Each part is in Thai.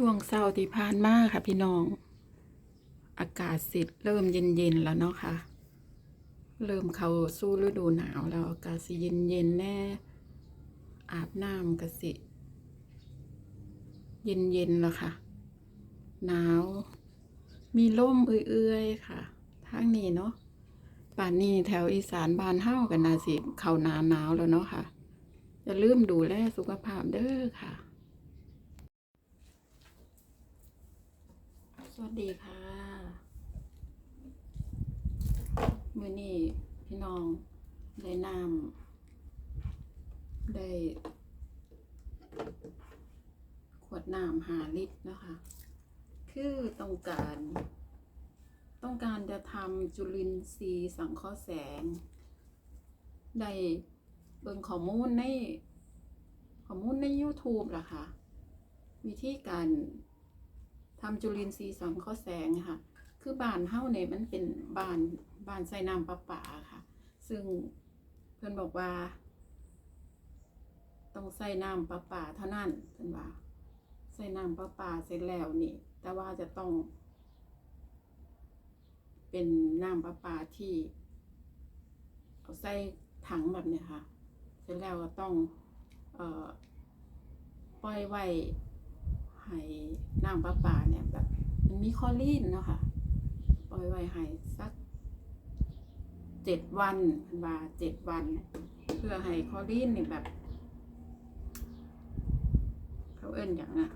ช่วงเศร้าที่ผ่านมาค่ะพี่น้อง อากาศสิเริ่มเย็นๆแล้วเนาะค่ะ เริ่มเข้าสู่ฤดูหนาวแล้วอากาศสิเย็นๆแน่ อาบน้ำก็สิ เย็นๆแล้วค่ะ หนาว มีลมเอื้อยๆค่ะทางนี้เนาะป่านนี้แถวอีสานบานเฮากันนาสิ เข้าหนาหนาวแล้วเนาะค่ะ อย่าลืมดูแลสุขภาพเด้อค่ะ สวัสดีค่ะ มื่อนี้พี่น้องได้นำได้ ขวดน้ำหาลิตรนะคะ คือต้องการ ต้องการจะทำจุลินทรีย์สังเคราะห์แสง ได้เบิ่งข้อมูลในข้อมูลใน YouTube ล่ะค่ะวิธีการ ทำจุลินทรีย์สังเคราะห์แสงค่ะ คือบ้านเฮ้าเนี่ยมันเป็นบ้านบ้านใส่น้ำประปาค่ะ ซึ่งเพื่อนบอกว่า ต้องใส่น้ำประปาเท่านั้นเพื่อนว่าใส่น้ำประปาเสร็จแล้วนี่ แต่ว่าจะต้อง เป็นน้ำประปาที่เอาใส่ถังแบบเนี้ยค่ะ เสร็จแล้วก็ต้อง เอ่อ ปล่อยไว้ ให้น้ำประปาเนี่ยแบบมันมีคอรีนเนาะค่ะ ปล่อยไว้ให้สักเจ็ดวันพิ่นว่าเจ็ดวัน เพื่อให้คอรีนนี่แบบ เขาเอิ้นอย่างน่ะ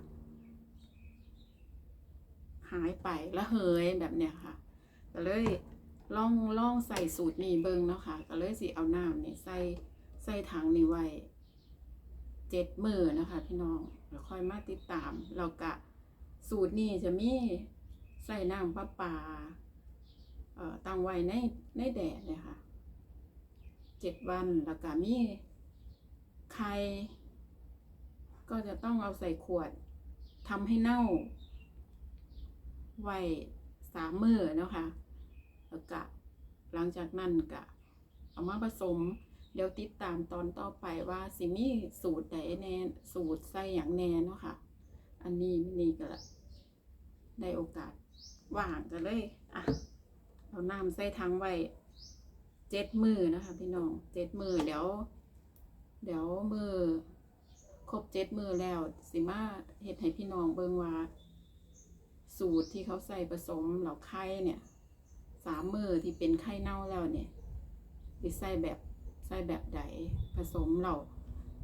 หายไปละเหยแบบเนี้ยค่ะก็เลยล่องล่องใส่สูตรนี้เบิงเนาะค่ะก็เลยสิเอาน้ำนี่ใส่ใส่ถังนี่ไว้เจ็ดมือนะคะพี่น้อง แล้วค่อยมาติดตามเรากะสูตรนี้จะมีใส่น้ำประปาเอ่อตั้งไว้ในในแดดเลยค่ะเจ็ดวันแล้วก็มีไข่ก็จะต้องเอาใส่ขวดทำให้เน่า ไว้สามมือเนาะค่ะแล้วก็หลังจากนั้นก็เอามาผสม เดี๋ยวติดตามตอนต่อไปว่าสิมีสูตรใดแน่สูตรใส่อย่างแน่เนาะค่ะ อันนี้นี่ก็ได้โอกาสว่างก็เลยอะเอาน้ำใส่ถังไว้เจ็ดมือนะคะ พี่น้องเจ็ดมือเดี๋ยว เดี๋ยวมือครบเจ็ดมือแล้ว สิมาเฮ็ดให้พี่น้องเบิ่งว่า สูตรที่เขาใส่ผสมเหล่าไข่เนี่ยสามมือที่เป็นไข่เน่าแล้วเนี่ยสิใส่แบบ ส่แบบใดผสมเหล่า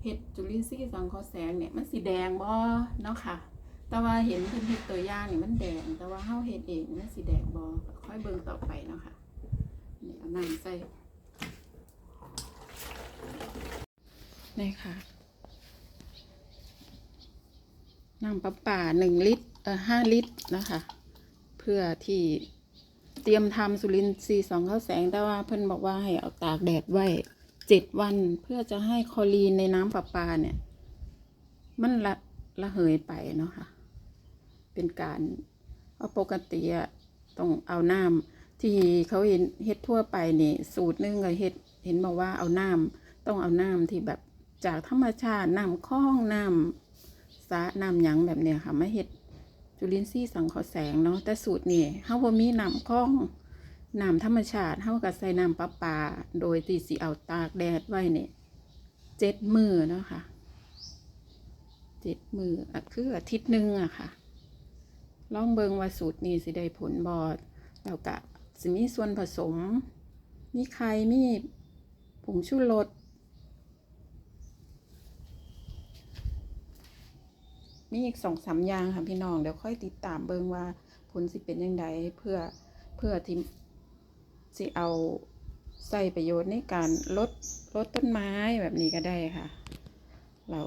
เห็ดจุลินทรีย์สังเคราะห์แสงเนี่ยมันสีแดงบ่เนาะค่ะ แต่ว่าเห็นเพิ่นเฮ็ดตัวย่างเนี่ยมันแดง แต่ว่าเฮาเฮ็ดเองนี่มันสีแดงบ่ค่อยเบิ่งต่อไปเนาะค่ะนี่เอาน้ำใส่นี่ค่ะน้ำประปาหนึ่งลิตรเอ่อห้าลิตรนะคะ เพื่อที่เตรียมทำสุรินทรีย์สองข้าวแสงแต่ว่าเพิ่นบอกว่าให้เอาตากแดดไว้ เจ็ดวันเพื่อจะให้คอรีนในน้ำประปาเนี่ย มันละละเหยไปเนาะค่ะ เป็นการเพราะปกติอะต้องเอาน้ำที่เขาเห็นเฮ็ดทั่วไปนี่ สูตรนึงก็เฮ็ดเห็นบอกว่าเอาน้ำต้องเอาน้ำที่แบบจากธรรมชาติน้ำคลองน้ำสะน้ำหยังแบบเนี้ยค่ะมาเฮ็ดจุลินทรีย์สังเคราะห์แสงเนาะแต่สูตรนี่เฮาบ่มีน้ำคลอง น้ำธรรมชาติเฮาก็ใส่น้ำประปา โดยที่สิเอาตากแดดไว้เนี่ยเจ็ดมือเนาะค่ะเจ็ดมืออะคืออาทิตย์หนึ่งอะค่ะ ลองเบิงว่าสูตรนี้สิได้ผลบ่แล้วก็สิมีส่วนผสม มีไข่มีผงชูรสมีอีกสองสามอย่างค่ะพี่น้องเดี๋ยวค่อยติดตามเบิงว่าผลสิเป็นยังไงเพื่อเพื่อที่ สิเอาใส่ประโยชน์ในการลดลดต้นไม้แบบนี้ก็ได้ค่ะ เรา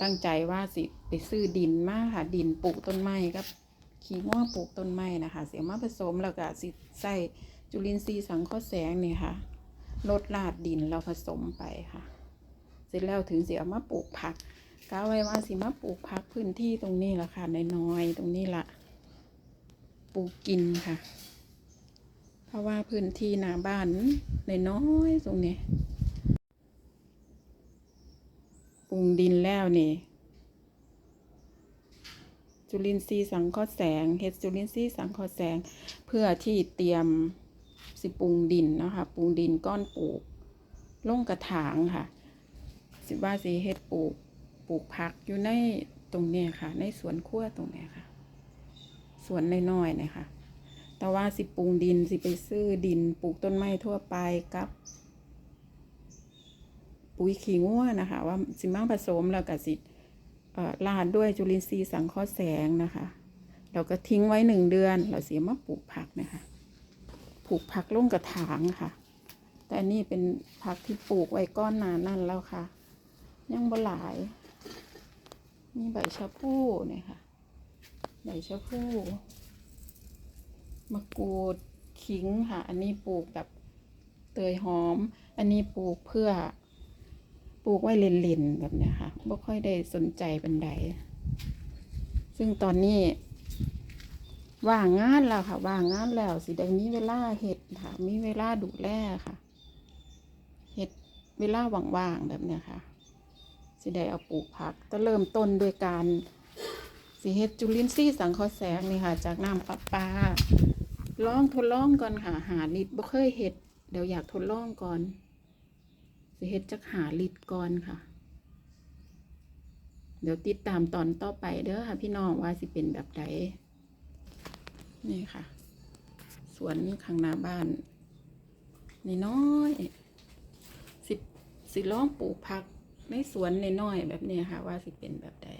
ตั้งใจว่าสิไปซื้อดินมาค่ะ ดินปลูกต้นไม้กับขี้ง้อปลูกต้นไม้นะคะ เสียมาผสมแล้วก็สิใส่จุลินทรีย์สังเคราะห์แสงนี่ค่ะลดลาดดินเราผสมไปค่ะ เสร็จแล้วถึงเสิเอามาปลูกผักกาไว้ว่าสิมาปลูกพักพื้นที่ตรงนี้ละค่ะน้อยๆตรงนี้ละปลูกกินค่ะ เพราะว่าพื้นที่หน้าบ้านน้อยตรงนี้ปรุงดินแล้วนี่ จุลินทรีย์สังเคราะห์แสงเห็ดจุลินทรีย์สังเคราะห์แสง เพื่อที่เตรียมสิปรุงดินนะคะปรุงดินก้อนปลูกลงกระถางค่ะ สิว่าสีเฮ็ดปลูกปลูกผักอยู่ในตรงเนี้ยค่ะ ในสวนครัวตรงเนี้ยค่ะ สวนน้อยๆนะคะ แต่ว่าสิปรุงดินสิไปซื้อดินปลูกต้นไม้ทั่วไปกับ ปุ๋ยขี้งัวนะคะ ว่าสิมาผสมแล้วก็สิเอ่อราดด้วยจุลินทรีย์สังเคราะห์แสงนะคะ เราก็ทิ้งไว้หนึ่งเดือน เราเสียมาปลูกผักนะคะปลูกผักลงกระถางค่ะ แต่นี่เป็นผักที่ปลูกไว้ก้อนนานั่นแล้วค่ะ ยังบ่หลายมีใบชะพูเนี่ยค่ะ ใบชะพู มะกรูดขิงค่ะ อันนี้ปลูกแบบเตยหอม อันนี้ปลูกเพื่อ ปลูกไว้เล่นๆแบบเนี้ยค่ะไม่ค่อยได้สนใจบันไดซึ่งตอนนี้ว่างงานแล้วค่ะว่างงานแล้วสิได้มีเวลาเห็ดค่ะ มีเวลาดูแลค่ะเห็ดเวลาว่างๆแบบเนี้ยค่ะ สิได้เอาปลูกผักก็เริ่มต้นด้วยการสิเฮ็ดจุลินทรีย์สังเคราะห์แสงนี่ค่ะ จากน้ำประปา ลองทดลองก่อนค่ะ หาลิตรบ่เคยเฮ็ด เดี๋ยวอยากทดลองก่อน สิเฮ็ดจักหาลิตรก่อนค่ะ เดี๋ยวติดตามตอนต่อไปเด้อค่ะ พี่น้องว่าสิเป็นแบบใดนี่ค่ะ สวนข้างหน้าบ้านนี่น้อยสิสิลองปลูกผักในสวนนน้อยแบบนี้ค่ะ ว่าสิเป็นแบบใด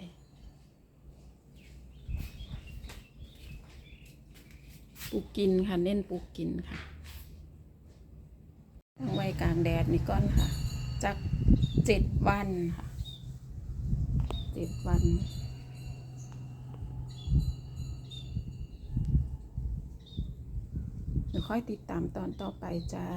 ปลูกกินค่ะ เน้นปลูกกินค่ะตั้งไว้กลางแดดนี่ก้อนค่ะ จากเจ็ดวันค่ะเจ็ดวันเดี๋ยวค่อยติดตามตอนต่อไปจ้า